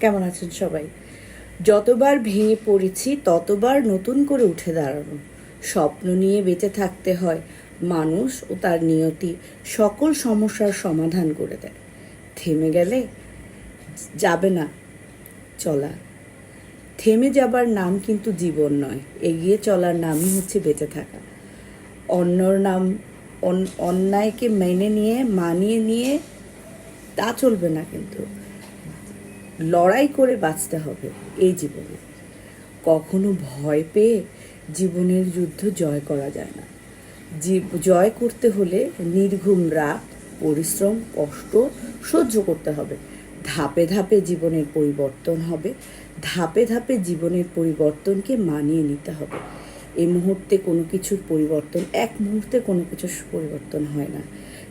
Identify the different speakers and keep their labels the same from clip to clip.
Speaker 1: কেমন আছেন সবাই? যতবার ভেঙে পড়েছি, ততবার নতুন করে উঠে দাঁড়ানো। স্বপ্ন নিয়ে বেঁচে থাকতে হয় মানুষ ও তার নিয়তি সকল সমস্যার সমাধান করে দেয়। থেমে গেলে যাবে না চলা। থেমে যাবার নাম কিন্তু জীবন নয়, এগিয়ে চলার নামই হচ্ছে বেঁচে থাকা। অন্যর নাম, অন- অন্যায়কে মেনে নিয়ে, মানিয়ে নিয়ে তা চলবে না কিন্তু। লড়াই করে বাঁচতে হবে এই জীবনে। কখনো ভয় পেয়ে জীবনের যুদ্ধ জয় করা যায় না। জয় করতে হলে নির্ঘুম রাত, পরিশ্রম, কষ্ট সহ্য করতে হবে। ধাপে ধাপে জীবনের পরিবর্তন হবে। ধাপে ধাপে জীবনের পরিবর্তনকে মানিয়ে নিতে হবে। এই মুহূর্তে কোনো কিছুর পরিবর্তন, এক মুহূর্তে কোনো কিছুর পরিবর্তন হয় না।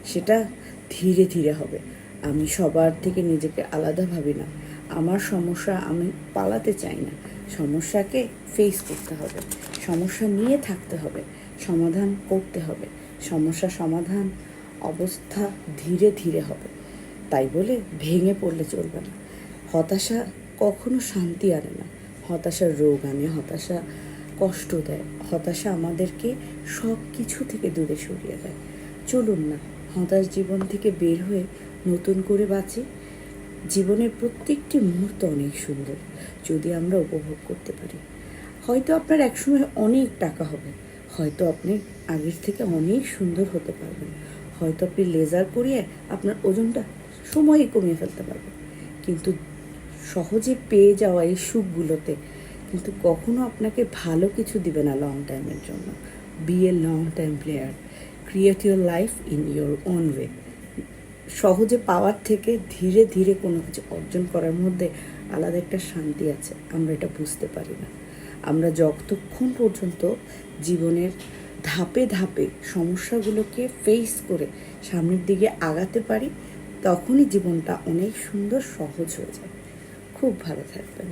Speaker 1: সেটা ধীরে ধীরে হবে। আমি সবার থেকে নিজেকে আলাদা ভাবি না। আমার সমস্যা আমি পালাতে চাই না। সমস্যাকে ফেস করতে হবে। সমস্যা নিয়ে থাকতে হবে। সমাধান করতে হবে। সমস্যা সমাধান অবস্থা ধীরে ধীরে হবে। তাই বলে ভেঙে পড়লে চলবে না। হতাশা কখনো শান্তি আনে না। হতাশার রোগ আনে, হতাশা কষ্ট দেয়। হতাশা আমাদেরকে সব কিছু থেকে দূরে সরিয়ে দেয়। চলুন না, হতাশ জীবন থেকে বের হয়ে নতুন করে বাঁচি। জীবনের প্রত্যেকটি মুহূর্ত অনেক সুন্দর, যদি আমরা উপভোগ করতে পারি। হয়তো আপনার একসময় অনেক টাকা হবে, হয়তো আপনি আগের থেকে অনেক সুন্দর হতে পারবেন। হয়তো আপনি লেজার করিয়ে আপনার ওজনটা সময়ই কমিয়ে ফেলতে পারবেন। কিন্তু সহজে পেয়ে যাওয়া এই সুখগুলোতে কিন্তু কখনো আপনাকে ভালো কিছু দিবে না লং টাইমের জন্য। Be a long time player create your life in your own way সহজে পাওয়ার থেকে ধীরে ধীরে কোনো কিছু অর্জন করার মধ্যে আলাদা একটা শান্তি আছে। আমরা এটা বুঝতে পারি না। আমরা যতক্ষণ পর্যন্ত জীবনের ধাপে ধাপে সমস্যাগুলোকে ফেস করে সামনের দিকে আগাতে পারি, তখনই জীবনটা অনেক সুন্দর সহজ হয়ে যায়। খুব ভালো থাকবেন।